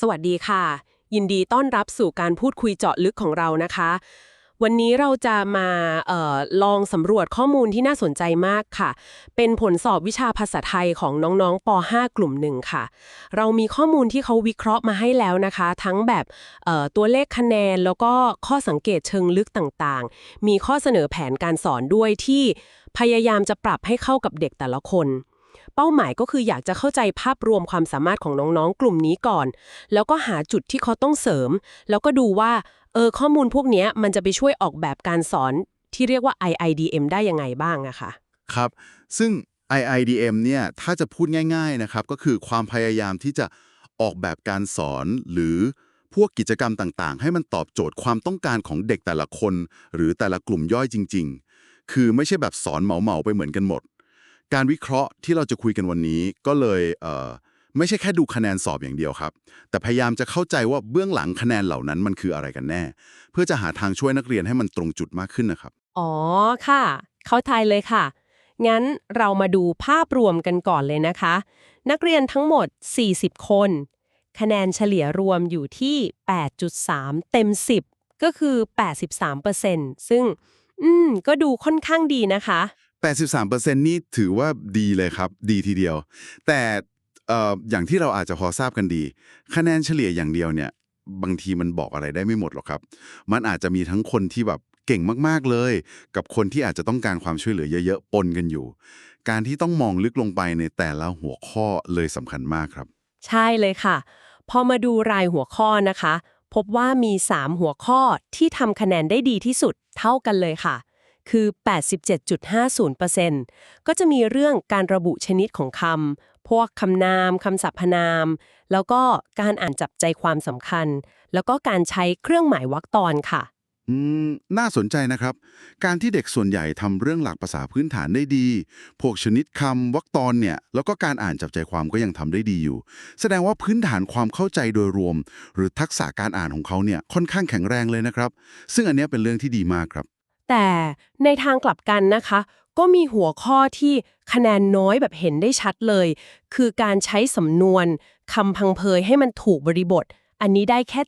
สวัสดีค่ะ ยินดีต้อนรับสู่การพูดคุยเจาะลึกของเรานะคะ วันนี้เราจะมาออลองสำรวจข้อมูลที่น่าสนใจมากค่ะ เป็นผลสอบวิชาภาษาไทยของน้องๆป .5 กลุ่มหนึ่งค่ะ เรามีข้อมูลที่เขาวิเคราะห์มาให้แล้วนะคะ ทั้งแบบตัวเลขคะแนนแล้วก็ข้อสังเกตเชิงลึกต่างๆ มีข้อเสนอแผนการสอนด้วยที่พยายามจะปรับให้เข้ากับเด็กแต่ละคน เป้าหมายก็คืออยากจะเข้าใจภาพรวมความสามารถของน้องๆ กลุ่มนี้ก่อน แล้วก็หาจุดที่เขาต้องเสริม แล้วก็ดูว่าเออข้อมูลพวกนี้มันจะไปช่วยออกแบบการสอนที่เรียกว่า IIDM ได้ยังไงบ้างอะค่ะครับ ซึ่ง IIDM เนี่ยถ้าจะพูดง่าย ๆนะครับ ก็คือความพยายามที่จะออกแบบการสอนหรือพวกกิจกรรมต่างๆ ให้มันตอบโจทย์ความต้องการของเด็กแต่ละคน หรือแต่ละกลุ่มย่อยจริง ๆ คือไม่ใช่แบบสอนเหมาๆไปเหมือนกันหมด การวิเคราะห์ที่เราจะคุยกันวันนี้ก็เลยเไม่ใช่แค่ดูคะแนนสอบอย่างเดียวครับ แต่พยายามจะเข้าใจว่าเบื้องหลังคะแนนเหล่านั้นมันคืออะไรกันแน่ เพื่อจะหาทางช่วยนักเรียนให้มันตรงจุดมากขึ้นนะครับ อ๋อค่ะ เข้าใจเลยค่ะ งั้นเรามาดูภาพรวมกันก่อนเลยนะคะ นักเรียนทั้งหมด 40 คน คะแนนเฉลี่ยรวมอยู่ที่ 8.3 เต็ม 10 ก็คือ 83%ซึ่ง อืม ก็ดูค่อนข้างดีนะคะ 83%นี่ถือว่าดีเลยครับ ดีทีเดียว แต่เอ่ออย่างที่เราอาจจะพอทราบกันดี คะแนนเฉลี่ยอย่างเดียวเนี่ยบางทีมันบอกอะไรได้ไม่หมดหรอกครับ มันอาจจะมีทั้งคนที่แบบเก่งมากๆเลย กับคนที่อาจจะต้องการความช่วยเหลือเยอะๆปนกันอยู่ การที่ต้องมองลึกลงไปในแต่ละหัวข้อเลยสำคัญมากครับ ใช่เลยค่ะ พอมาดูรายหัวข้อนะคะ พบว่ามี 3 หัวข้อที่ทำคะแนนได้ดีที่สุดเท่ากันเลยค่ะ คือ 87.50%ก็จะมีเรื่องการระบุชนิดของคำ พวกคำนาม คำสรรพนาม แล้วก็การอ่านจับใจความสำคัญ แล้วก็การใช้เครื่องหมายวรรคตอนค่ะ อืม น่าสนใจนะครับ การที่เด็กส่วนใหญ่ทำเรื่องหลักภาษาพื้นฐานได้ดี พวกชนิดคำวรรคตอนเนี่ย แล้วก็การอ่านจับใจความก็ยังทำได้ดีอยู่ แสดงว่าพื้นฐานความเข้าใจโดยรวม หรือทักษะการอ่านของเขาเนี่ยค่อนข้างแข็งแรงเลยนะครับ ซึ่งอันเนี้ยเป็นเรื่องที่ดีมากครับ แต่ในทางกลับกันนะคะ ก็มีหัวข้อที่คะแนนน้อยแบบเห็นได้ชัดเลย คือการใช้สำนวนคำพังเพยให้มันถูกบริบท อันนี้ได้แค่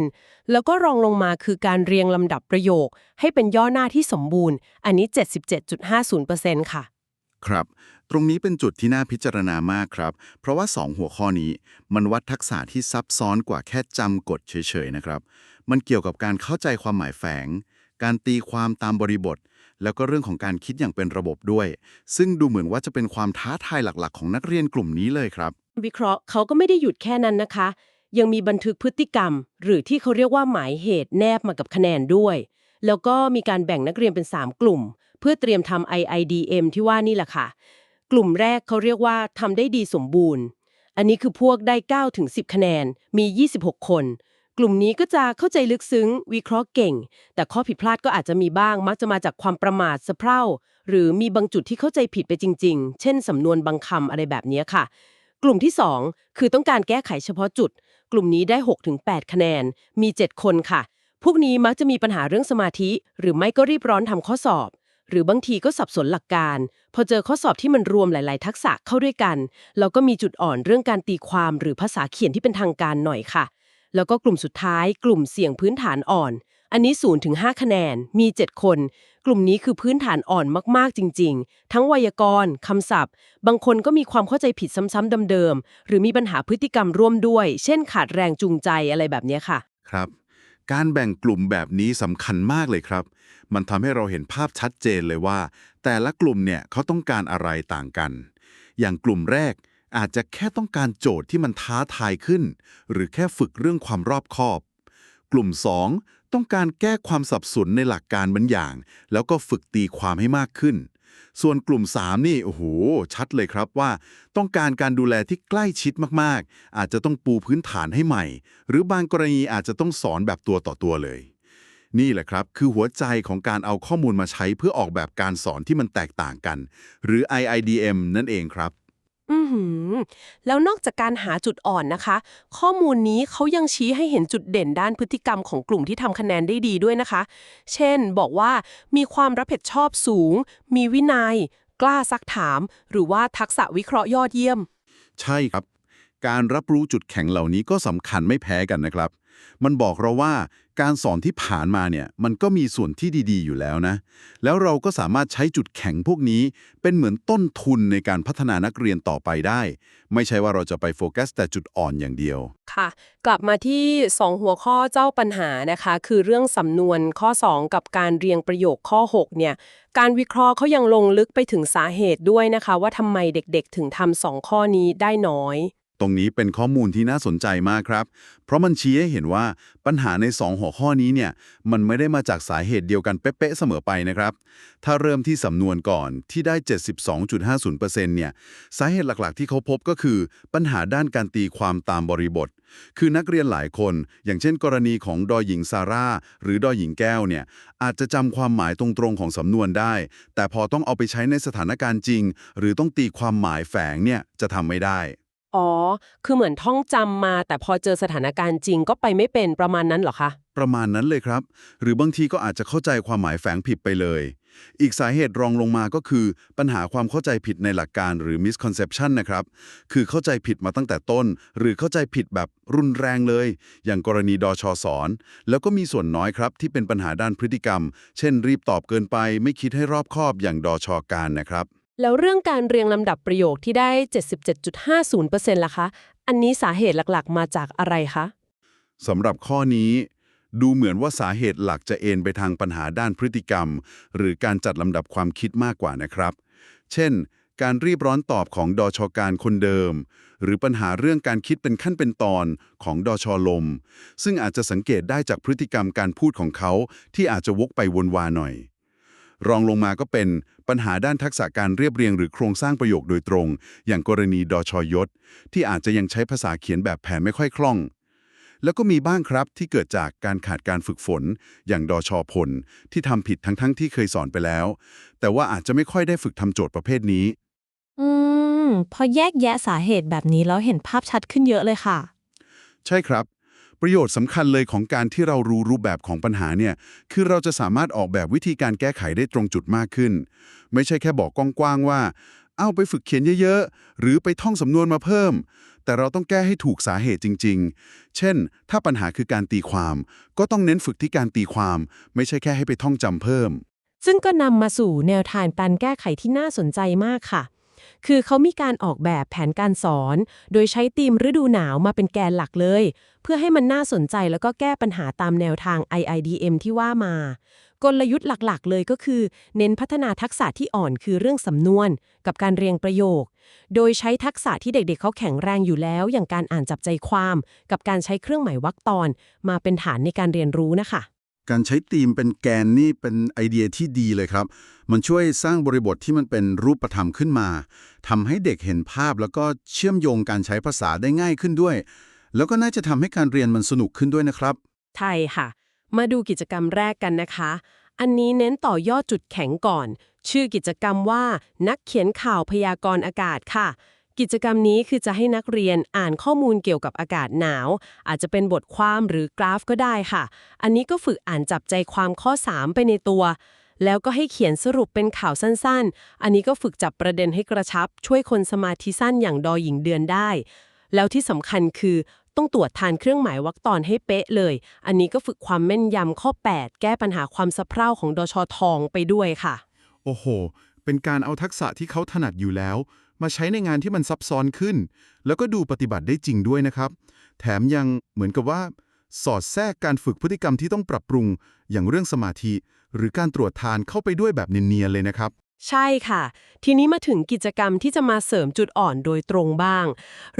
72.50%แล้วก็รองลงมาคือการเรียงลำดับประโยค ให้เป็นย่อหน้าที่สมบูรณ์ อันนี้ 77.50%ค่ะ ครับ ตรงนี้เป็นจุดที่น่าพิจารณามากครับ เพราะว่า 2 หัวข้อนี้ มันวัดทักษะที่ซับซ้อนกว่าแค่จำกฎเฉยๆนะครับ มันเกี่ยวกับการเข้าใจความหมายแฝง การตีความตามบริบท แล้วก็เรื่องของการคิดอย่างเป็นระบบด้วย ซึ่งดูเหมือนว่าจะเป็นความท้าทายหลักๆ ของนักเรียนกลุ่มนี้เลยครับ วิเคราะห์เขาก็ไม่ได้หยุดแค่นั้นนะคะ ยังมีบันทึกพฤติกรรม หรือที่เขาเรียกว่าหมายเหตุแนบมากับคะแนนด้วย แล้วก็มีการแบ่งนักเรียนเป็น 3 กลุ่ม เพื่อเตรียมทำ IIDM ที่ว่านี่แหละค่ะ กลุ่มแรกเขาเรียกว่าทำได้ดีสมบูรณ์ อันนี้คือพวกได้9ถึง10 คะแนนมี 26 คน กลุ่มนี้ก็จะเข้าใจลึกซึ้ง วิเคราะห์เก่ง แต่ข้อผิดพลาดก็อาจจะมีบ้าง มักจะมาจากความประมาทสะเพร่าหรือมีบางจุดที่เข้าใจผิดไปจริง ๆ เช่นสำนวนบางคำอะไรแบบนี้ค่ะ กลุ่มที่ 2 คือต้องการแก้ไขเฉพาะจุด กลุ่มนี้ได้ 6-8 คะแนน มี 7 คนค่ะ พวกนี้มักจะมีปัญหาเรื่องสมาธิ หรือไม่ก็รีบร้อนทำข้อสอบ หรือบางทีก็สับสนหลักการ พอเจอข้อสอบที่มันรวมหลาย ๆ ทักษะเข้าด้วยกันแล้วก็มีจุดอ่อนเรื่องการตีความหรือภาษาเขียนที่เป็นทางการหน่อยค่ะ แล้วก็กลุ่มสุดท้ายกลุ่มเสี่ยงพื้นฐานอ่อน อันนี้0ถึง5คะแนน มี 7 คน กลุ่มนี้คือพื้นฐานอ่อนมากๆจริง ๆ ทั้งไวยากรณ์คำศัพท์ บางคนก็มีความเข้าใจผิดซ้ำๆเดิมๆ หรือมีปัญหาพฤติกรรมร่วมด้วย เช่นขาดแรงจูงใจอะไรแบบนี้ค่ะ ครับ การแบ่งกลุ่มแบบนี้สำคัญมากเลยครับ มันทำให้เราเห็นภาพชัดเจนเลยว่า แต่ละกลุ่มเนี่ยเขาต้องการอะไรต่างกัน อย่างกลุ่มแรก อาจจะแค่ต้องการโจทย์ที่มันท้าทายขึ้น หรือแค่ฝึกเรื่องความรอบคอบ กลุ่ม 2 ต้องการแก้ความสับสนในหลักการบางอย่าง แล้วก็ฝึกตีความให้มากขึ้น ส่วนกลุ่ม 3 นี่ โอ้โห ชัดเลยครับว่า ต้องการการดูแลที่ใกล้ชิดมากๆ อาจจะต้องปูพื้นฐานให้ใหม่ หรือบางกรณีอาจจะต้องสอนแบบตัวต่อตัวเลยนี่แหละครับ คือหัวใจของการเอาข้อมูลมาใช้เพื่อออกแบบการสอนที่มันแตกต่างกัน หรือ IIDM นั่นเองครับ อือหือ แล้วนอกจากการหาจุดอ่อนนะคะ ข้อมูลนี้เขายังชี้ให้เห็นจุดเด่นด้านพฤติกรรมของกลุ่มที่ทำคะแนนได้ดีด้วยนะคะ เช่น บอกว่ามีความรับผิดชอบสูง มีวินัย กล้าซักถาม หรือว่าทักษะวิเคราะห์ยอดเยี่ยม ใช่ครับ การรับรู้จุดแข็งเหล่านี้ก็สำคัญไม่แพ้กันนะครับ มันบอกเราว่า การสอนที่ผ่านมาเนี่ยมันก็มีส่วนที่ดีๆ อยู่แล้วนะ แล้วเราก็สามารถใช้จุดแข็งพวกนี้ เป็นเหมือนต้นทุนในการพัฒนานักเรียนต่อไปได้ ไม่ใช่ว่าเราจะไปโฟกัสแต่จุดอ่อนอย่างเดียว ค่ะ กลับมาที่ 2 หัวข้อเจ้าปัญหานะคะ คือเรื่องสำนวนข้อ 2 กับการเรียงประโยคข้อ 6 เนี่ย การวิเคราะห์เขายังลงลึกไปถึงสาเหตุด้วยนะคะ ว่าทำไมเด็กๆ ถึงทำสองข้อนี้ได้น้อย ตรงนี้เป็นข้อมูลที่น่าสนใจมากครับ เพราะมันชี้ให้เห็นว่าปัญหาใน 2 หัวข้อนี้เนี่ย มันไม่ได้มาจากสาเหตุเดียวกันเป๊ะๆเสมอไปนะครับ ถ้าเริ่มที่สำนวนก่อนที่ได้ 72.50%เนี่ย สาเหตุหลักๆ ที่เขาพบก็คือ ปัญหาด้านการตีความตามบริบท คือนักเรียนหลายคน อย่างเช่น กรณีของดอยหญิงซาร่าหรือดอยหญิงแก้วเนี่ย อาจจะจำความหมายตรงๆของสำนวนได้ แต่พอต้องเอาไปใช้ในสถานการณ์จริง หรือต้องตีความหมายแฝงเนี่ยจะทำไม่ได้ อ๋อ คือเหมือนท่องจำมา แต่พอเจอสถานการณ์จริงก็ไปไม่เป็นประมาณนั้นเหรอคะ ประมาณนั้นเลยครับ หรือบางทีก็อาจจะเข้าใจความหมายแฝงผิดไปเลย อีกสาเหตุรองลงมาก็คือ ปัญหาความเข้าใจผิดในหลักการหรือ misconception นะครับ คือเข้าใจผิดมาตั้งแต่ต้น หรือเข้าใจผิดแบบรุนแรงเลย อย่างกรณีดอชอสอน แล้วก็มีส่วนน้อยครับที่เป็นปัญหาด้านพฤติกรรม เช่น รีบตอบเกินไป ไม่คิดให้รอบคอบอย่างดอชอการนะครับ แล้วเรื่องการเรียงลำดับประโยคที่ได้ 77.50%ล่ะคะ อันนี้สาเหตุหลักๆ มาจากอะไรคะ สำหรับข้อนี้ ดูเหมือนว่าสาเหตุหลักจะเอนไปทางปัญหาด้านพฤติกรรม หรือการจัดลำดับความคิดมากกว่านะครับ เช่น การรีบร้อนตอบของดอชอการคนเดิม หรือปัญหาเรื่องการคิดเป็นขั้นเป็นตอนของดอชอลม ซึ่งอาจจะสังเกตได้จากพฤติกรรมการพูดของเขาที่อาจจะวกไปวนวาหน่อย รองลงมาก็เป็นปัญหาด้านทักษะการเรียบเรียงหรือโครงสร้างประโยคโดยตรง อย่างกรณีดอชอยศ ที่อาจจะยังใช้ภาษาเขียนแบบแผนไม่ค่อยคล่อง แล้วก็มีบ้างครับที่เกิดจากการขาดการฝึกฝน อย่างดอชอพล ที่ทำผิดทั้งๆทที่เคยสอนไปแล้ว แต่ว่าอาจจะไม่ค่อยได้ฝึกทำโจทย์ประเภทนี้ อืม พอแยกแยะสาเหตุแบบนี้แล้วเห็นภาพชัดขึ้นเยอะเลยค่ะ ใช่ครับ ประโยชน์สำคัญเลยของการที่เรารู้รูปแบบของปัญหาเนี่ยคือเราจะสามารถออกแบบวิธีการแก้ไขได้ตรงจุดมากขึ้น ไม่ใช่แค่บอกกว้างๆว่า เอาไปฝึกเขียนเยอะๆ หรือไปท่องสำนวนมาเพิ่ม แต่เราต้องแก้ให้ถูกสาเหตุจริง ๆ เช่น ถ้าปัญหาคือการตีความ ก็ต้องเน้นฝึกที่การตีความ ไม่ใช่แค่ให้ไปท่องจำเพิ่ม ซึ่งก็นำมาสู่แนวทางการแก้ไขที่น่าสนใจมากค่ะ คือเขามีการออกแบบแผนการสอน โดยใช้ธีมฤดูหนาวมาเป็นแกนหลักเลย เพื่อให้มันน่าสนใจแล้วก็แก้ปัญหาตามแนวทาง IIDM ที่ว่ามา กลยุทธ์หลักๆ เลยก็คือ เน้นพัฒนาทักษะที่อ่อนคือเรื่องสำนวน กับการเรียงประโยค โดยใช้ทักษะที่เด็กๆเขาแข็งแรงอยู่แล้ว อย่างการอ่านจับใจความ กับการใช้เครื่องหมายวรรคตอน มาเป็นฐานในการเรียนรู้นะคะ การใช้ธีมเป็นแกนนี่เป็นไอเดียที่ดีเลยครับ มันช่วยสร้างบริบทที่มันเป็นรูปธรรมขึ้นมาทำให้เด็กเห็นภาพแล้วก็เชื่อมโยงการใช้ภาษาได้ง่ายขึ้นด้วย แล้วก็น่าจะทำให้การเรียนมันสนุกขึ้นด้วยนะครับ ใช่ค่ะ มาดูกิจกรรมแรกกันนะคะ อันนี้เน้นต่อยอดจุดแข็งก่อน ชื่อกิจกรรมว่า นักเขียนข่าวพยากรณ์อากาศค่ะ กิจกรรมนี้คือจะให้นักเรียนอ่านข้อมูลเกี่ยวกับอากาศหนาว อาจจะเป็นบทความหรือกราฟก็ได้ค่ะ อันนี้ก็ฝึกอ่านจับใจความข้อ 3 ไปในตัว แล้วก็ให้เขียนสรุปเป็นข่าวสั้นๆ อันนี้ก็ฝึกจับประเด็นให้กระชับ ช่วยคนสมาธิสั้นอย่างดอหญิงเดือนได้ แล้วที่สำคัญคือต้องตรวจทานเครื่องหมายวรรคตอนให้เป๊ะเลย อันนี้ก็ฝึกความแม่นยำข้อ 8 แก้ปัญหาความสะเพร่าของดชทองไปด้วยค่ะ โอ้โห เป็นการเอาทักษะที่เขาถนัดอยู่แล้ว มาใช้ในงานที่มันซับซ้อนขึ้น แล้วก็ดูปฏิบัติได้จริงด้วยนะครับ แถมยังเหมือนกับว่า สอดแทรกการฝึกพฤติกรรมที่ต้องปรับปรุง อย่างเรื่องสมาธิ หรือการตรวจทานเข้าไปด้วยแบบเนียนๆเลยนะครับ ใช่ค่ะ ทีนี้มาถึงกิจกรรมที่จะมาเสริมจุดอ่อนโดยตรงบ้าง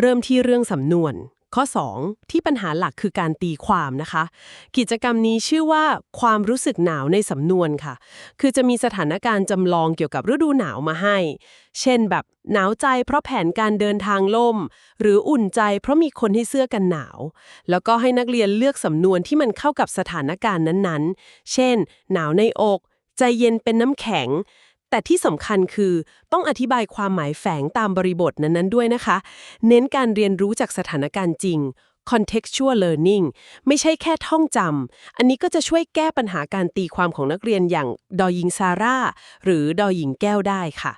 เริ่มที่เรื่องสำนวน ข้อ 2 ที่ปัญหาหลักคือการตีความนะคะ กิจกรรมนี้ชื่อว่าความรู้สึกหนาวในสำนวนค่ะ คือจะมีสถานการณ์จำลองเกี่ยวกับฤดูหนาวมาให้ เช่นแบบหนาวใจเพราะแผนการเดินทางล่ม หรืออุ่นใจเพราะมีคนให้เสื้อกันหนาว แล้วก็ให้นักเรียนเลือกสำนวนที่มันเข้ากับสถานการณ์นั้นๆ เช่น หนาวในอก ใจเย็นเป็นน้ำแข็ง แต่ที่สำคัญคือต้องอธิบายความหมายแฝงตามบริบทนั้นๆด้วยนะคะ เน้นการเรียนรู้จากสถานการณ์จริง contextual learning ไม่ใช่แค่ท่องจำ อันนี้ก็จะช่วยแก้ปัญหาการตีความของนักเรียนอย่างดอยิงซาร่า หรือดอยิงแก้วได้ค่ะ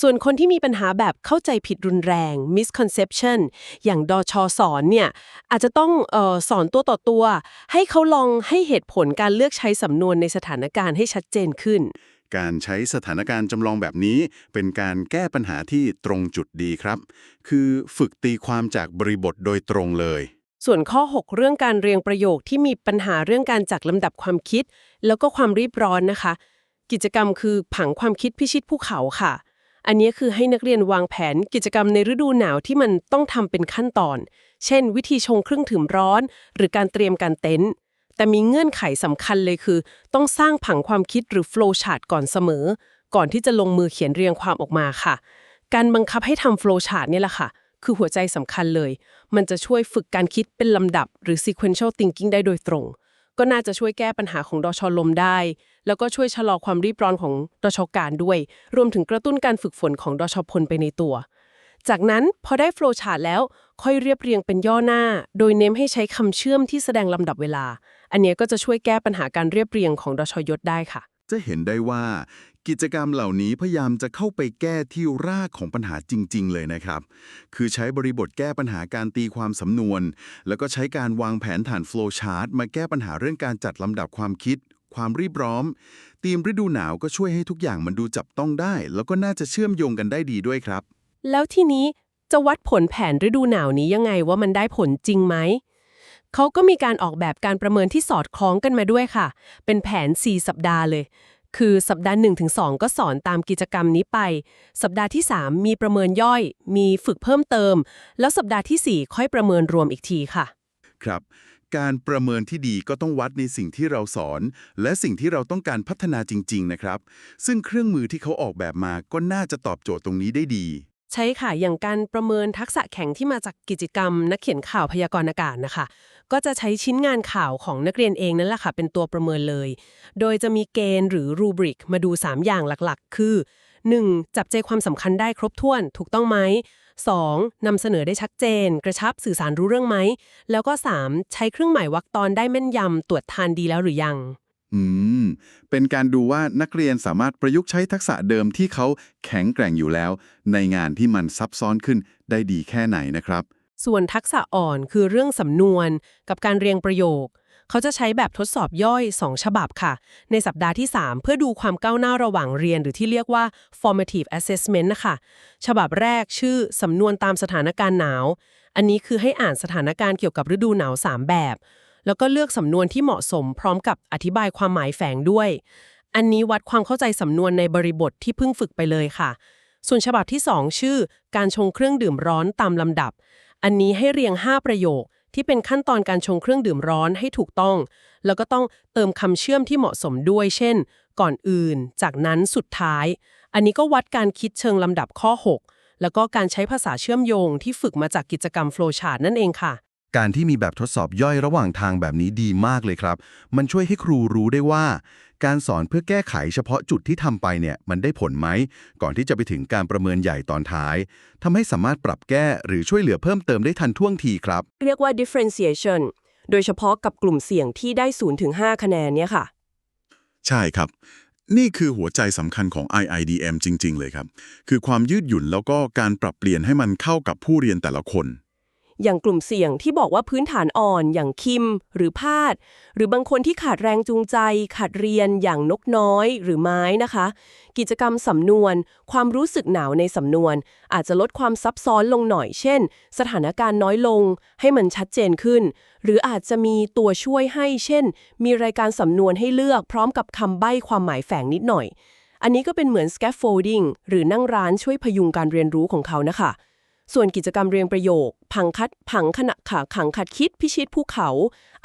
ส่วนคนที่มีปัญหาแบบเข้าใจผิดรุนแรง misconception อย่างดอชอสอนเนี่ย อาจจะต้องออสอนตัวต่อตัว ให้เขาลองให้เหตุผลการเลือกใช้สำนวนในสถานการณ์ให้ชัดเจนขึ้น การใช้สถานการณ์จำลองแบบนี้ เป็นการแก้ปัญหาที่ตรงจุดดีครับ คือฝึกตีความจากบริบทโดยตรงเลย ส่วนข้อ 6 เรื่องการเรียงประโยคที่มีปัญหาเรื่องการจัดลำดับความคิด แล้วก็ความรีบร้อนนะคะ กิจกรรมคือผังความคิดพิชิตภูเขาค่ะ อันนี้คือให้นักเรียนวางแผนกิจกรรมในฤดูหนาวที่มันต้องทำเป็นขั้นตอน เช่น วิธีชงเครื่องดื่มร้อน หรือการเตรียมการเต็นท์ แต่มีเงื่อนไขสำคัญเลยคือ ต้องสร้างผังความคิดหรือ flow chart ก่อนเสมอ ก่อนที่จะลงมือเขียนเรียงความออกมาค่ะ การบังคับให้ทำ flow chart เนี่ยแหละค่ะ คือหัวใจสำคัญเลย มันจะช่วยฝึกการคิดเป็นลำดับ หรือ sequential thinking ได้โดยตรง ก็น่าจะช่วยแก้ปัญหาของดชลมได้ แล้วก็ช่วยชะลอความรีบร้อนของดชการด้วย รวมถึงกระตุ้นการฝึกฝนของดชพลไปในตัวจากนั้นพอได้ flow chart แล้ว ค่อยเรียบเรียงเป็นย่อหน้า โดยเน้นให้ใช้คำเชื่อมที่แสดงลำดับเวลา อันเนี้ยก็จะช่วยแก้ปัญหาการเรียบเรียงของดชยศได้ค่ะ จะเห็นได้ว่ากิจกรรมเหล่านี้พยายามจะเข้าไปแก้ที่รากของปัญหาจริง ๆ เลยนะครับ คือใช้บริบทแก้ปัญหาการตีความสำนวน แล้วก็ใช้การวางแผนฐาน flow chart มาแก้ปัญหาเรื่องการจัดลำดับความคิด ความรีบร้อมธีมฤดูหนาวก็ช่วยให้ทุกอย่างมันดูจับต้องได้ แล้วก็น่าจะเชื่อมโยงกันได้ดีด้วยครับ แล้วทีนี้จะวัดผลแผนฤดูหนาวนี้ยังไงว่ามันได้ผลจริงไหม เขาก็มีการออกแบบการประเมินที่สอดคล้องกันมาด้วยค่ะ เป็นแผน 4 สัปดาห์เลย คือสัปดาห์1-2ก็สอนตามกิจกรรมนี้ไป สัปดาห์ที่ 3 มีประเมินย่อย มีฝึกเพิ่มเติม แล้วสัปดาห์ทีสี่ 4 ค่อยประเมินรวมอีกทีค่ะ ครับ การประเมินที่ดีก็ต้องวัดในสิ่งที่เราสอน และสิ่งที่เราต้องการพัฒนาจริง ๆ นะครับ ซึ่งเครื่องมือที่เขาออกแบบมาก็น่าจะตอบโจทย์ตรงนี้ได้ดี ใช่ค่ะ อย่างการประเมินทักษะแข็งที่มาจากกิจกรรม นักเขียนข่าวพยากรณ์อากาศนะคะ ก็จะใช้ชิ้นงานข่าวของนักเรียนเองนั่นแหละค่ะ เป็นตัวประเมินเลย โดยจะมีเกณฑ์หรือรูบริกมาดู 3 อย่างหลักๆ คือ 1. จับใจความสำคัญได้ครบถ้วน ถูกต้องไหม 2. นำเสนอได้ชัดเจน กระชับสื่อสารรู้เรื่องไหม แล้วก็ 3. ใช้เครื่องหมายวรรคตอนได้แม่นยำตรวจทานดีแล้วหรือยัง อืม เป็นการดูว่านักเรียนสามารถประยุกต์ใช้ทักษะเดิมที่เขาแข็งแกร่งอยู่แล้ว ในงานที่มันซับซ้อนขึ้นได้ดีแค่ไหนนะครับ ส่วนทักษะอ่อนคือเรื่องสำนวน กับการเรียงประโยค เขาจะใช้แบบทดสอบย่อย 2 ฉบับค่ะ ในสัปดาห์ที่ 3 เพื่อดูความก้าวหน้าระหว่างเรียน หรือที่เรียกว่า formative assessment นะคะ ฉบับแรกชื่อสำนวนตามสถานการณ์หนาว อันนี้คือให้อ่านสถานการณ์เกี่ยวกับฤดูหนาว 3 แบบ แล้วก็เลือกสำนวนที่เหมาะสมพร้อมกับอธิบายความหมายแฝงด้วย อันนี้วัดความเข้าใจสำนวนในบริบทที่เพิ่งฝึกไปเลยค่ะ ส่วนฉบับที่ 2 ชื่อ การชงเครื่องดื่มร้อนตามลำดับ อันนี้ให้เรียง 5 ประโยคที่เป็นขั้นตอนการชงเครื่องดื่มร้อนให้ถูกต้อง แล้วก็ต้องเติมคำเชื่อมที่เหมาะสมด้วย เช่น ก่อนอื่น จากนั้นสุดท้าย อันนี้ก็วัดการคิดเชิงลำดับข้อ 6 แล้วก็การใช้ภาษาเชื่อมโยงที่ฝึกมาจากกิจกรรม flowchart นั่นเองค่ะ การที่มีแบบทดสอบย่อยระหว่างทางแบบนี้ดีมากเลยครับ มันช่วยให้ครูรู้ได้ว่า การสอนเพื่อแก้ไขเฉพาะจุดที่ทำไปเนี่ยมันได้ผลไหม ก่อนที่จะไปถึงการประเมินใหญ่ตอนท้ายทำให้สามารถปรับแก้หรือช่วยเหลือเพิ่มเติมได้ทันท่วงทีครับ เรียกว่า differentiation โดยเฉพาะกับกลุ่มเสี่ยงที่ได้0-5คะแนนเนี่ยค่ะ ใช่ครับ นี่คือหัวใจสำคัญของ IIDM จริง ๆ เลยครับ คือความยืดหยุ่นแล้วก็การปรับเปลี่ยนให้มันเข้ากับผู้เรียนแต่ละคน อย่างกลุ่มเสี่ยงที่บอกว่าพื้นฐานอ่อน อย่างคิม หรือพาด หรือบางคนที่ขาดแรงจูงใจ ขาดเรียนอย่างนกน้อยหรือไม้นะคะ กิจกรรมสำนวน ความรู้สึกหนาวในสำนวน อาจจะลดความซับซ้อนลงหน่อย เช่น สถานการณ์น้อยลง ให้มันชัดเจนขึ้น หรืออาจจะมีตัวช่วยให้ เช่น มีรายการสำนวนให้เลือกพร้อมกับคำใบ้ความหมายแฝงนิดหน่อย อันนี้ก็เป็นเหมือน scaffolding หรือนั่งร้านช่วยพยุงการเรียนรู้ของเขานะคะ ส่วนกิจกรรมเรียงประโยค ผังคัดผังขณะขาขังขัดคิดพิชิตภูเขา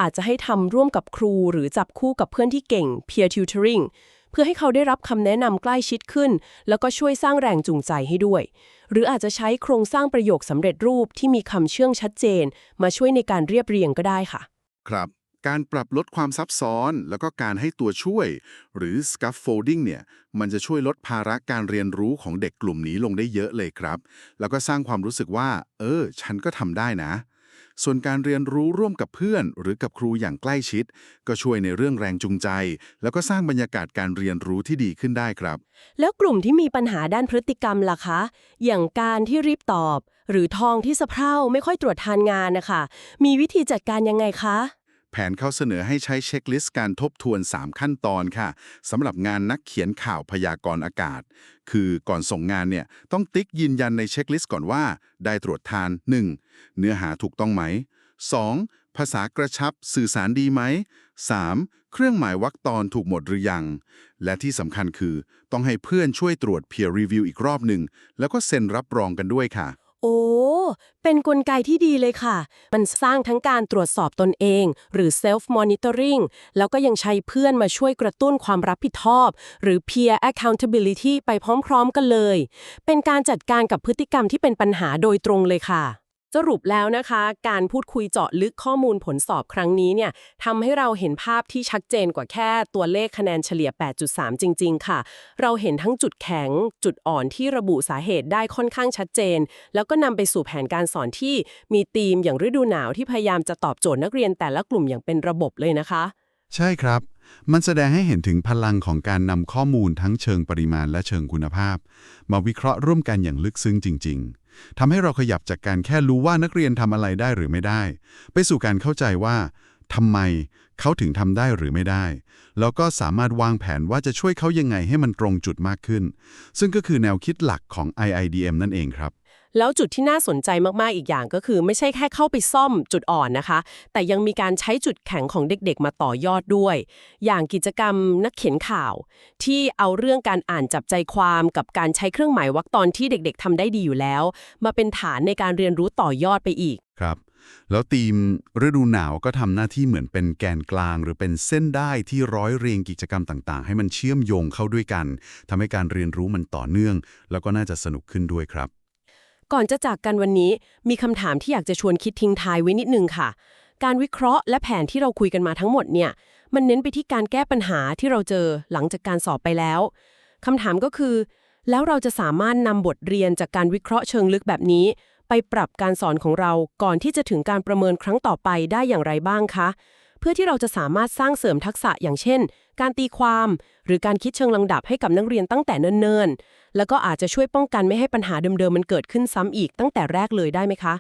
อาจจะให้ทำร่วมกับครูหรือจับคู่กับเพื่อนที่เก่ง peer tutoring เพื่อให้เขาได้รับคำแนะนำใกล้ชิดขึ้น แล้วก็ช่วยสร้างแรงจูงใจให้ด้วย หรืออาจจะใช้โครงสร้างประโยคสำเร็จรูปที่มีคำเชื่องชัดเจน มาช่วยในการเรียบเรียงก็ได้ค่ะ ครับ การปรับลดความซับซ้อน แล้วก็การให้ตัวช่วย หรือ scaffolding เนี่ย มันจะช่วยลดภาระการเรียนรู้ของเด็กกลุ่มนี้ลงได้เยอะเลยครับ แล้วก็สร้างความรู้สึกว่า เออ ฉันก็ทำได้นะ ส่วนการเรียนรู้ร่วมกับเพื่อน หรือกับครูอย่างใกล้ชิด ก็ช่วยในเรื่องแรงจูงใจ แล้วก็สร้างบรรยากาศการเรียนรู้ที่ดีขึ้นได้ครับ แล้วกลุ่มที่มีปัญหาด้านพฤติกรรมล่ะคะ อย่างการที่รีบตอบ หรือทองที่สะเพร่าไม่ค่อยตรวจทานงานนะคะ มีวิธีจัดการยังไงคะ แผนเขาเสนอให้ใช้เช็คลิสต์การทบทวน 3 ขั้นตอนค่ะสำหรับงานนักเขียนข่าวพยากรณ์อากาศ คือก่อนส่งงานเนี่ยต้องติ๊กยืนยันในเช็คลิสต์ก่อนว่า ได้ตรวจทาน 1. เนื้อหาถูกต้องไหม 2. ภาษากระชับสื่อสารดีไหม 3. เครื่องหมายวรรคตอนถูกหมดหรือยัง และที่สำคัญคือ ต้องให้เพื่อนช่วยตรวจ peer review อีกรอบหนึ่งแล้วก็เซ็นรับรองกันด้วยค่ะ โอ้ เป็นกลไกที่ดีเลยค่ะ มันสร้างทั้งการตรวจสอบตนเอง หรือ self monitoring แล้วก็ยังใช้เพื่อนมาช่วยกระตุ้นความรับผิดชอบ หรือ peer accountability ไปพร้อมๆกันเลย เป็นการจัดการกับพฤติกรรมที่เป็นปัญหาโดยตรงเลยค่ะ สรุปแล้วนะคะ การพูดคุยเจาะลึกข้อมูลผลสอบครั้งนี้เนี่ยทำให้เราเห็นภาพที่ชัดเจนกว่าแค่ตัวเลขคะแนนเฉลี่ย 8.3 จริง ๆ ค่ะ เราเห็นทั้งจุดแข็ง จุดอ่อนที่ระบุสาเหตุได้ค่อนข้างชัดเจน แล้วก็นำไปสู่แผนการสอนที่มีธีมอย่างฤดูหนาวที่พยายามจะตอบโจทย์นักเรียนแต่ละกลุ่มอย่างเป็นระบบเลยนะคะ ใช่ครับ มันแสดงให้เห็นถึงพลังของการนำข้อมูลทั้งเชิงปริมาณและเชิงคุณภาพ มาวิเคราะห์ร่วมกันอย่างลึกซึ้งจริง ๆ ทำให้เราขยับจากการแค่รู้ว่านักเรียนทำอะไรได้หรือไม่ได้ ไปสู่การเข้าใจว่าทำไมเขาถึงทำได้หรือไม่ได้ แล้วก็สามารถวางแผนว่าจะช่วยเขายังไงให้มันตรงจุดมากขึ้น ซึ่งก็คือแนวคิดหลักของ IIDM นั่นเองครับ แล้วจุดที่น่าสนใจมากๆอีกอย่างก็คือ ไม่ใช่แค่เข้าไปซ่อมจุดอ่อนนะคะ แต่ยังมีการใช้จุดแข็งของเด็กๆ มาต่อยอดด้วย อย่างกิจกรรมนักเขียนข่าว ที่เอาเรื่องการอ่านจับใจความกับการใช้เครื่องหมายวรรคตอนที่เด็กๆทำได้ดีอยู่แล้ว มาเป็นฐานในการเรียนรู้ต่อยอดไปอีกครับแล้วทีมฤดูหนาวก็ทำหน้าที่เหมือนเป็นแกนกลาง หรือเป็นเส้นได้ที่ร้อยเรียงกิจกรรมต่างๆ ให้มันเชื่อมโยงเข้าด้วยกันทำให้การเรียนรู้มันต่อเนื่อง แล้วก็น่าจะสนุกขึ้นด้วยครับ ก่อนจะจากกันวันนี้มีคำถามที่อยากจะชวนคิดทิ้งท้ายไว้นิดนึงค่ะ การวิเคราะห์และแผนที่เราคุยกันมาทั้งหมดเนี่ย มันเน้นไปที่การแก้ปัญหาที่เราเจอหลังจากการสอบไปแล้วคำถามก็คือ แล้วเราจะสามารถนำบทเรียนจากการวิเคราะห์เชิงลึกแบบนี้ ไปปรับการสอนของเราก่อนที่จะถึงการประเมินครั้งต่อไปได้อย่างไรบ้างคะ เพื่อที่เราจะสามารถสร้างเสริมทักษะอย่างเช่น การตีความ หรือการคิดเชิงลำดับให้กับนักเรียนตั้งแต่เนิ่นๆ แล้วก็อาจจะช่วยป้องกันไม่ให้ปัญหาเดิมๆมันเกิดขึ้นซ้ำอีกตั้งแต่แรกเลยได้ไหมคะ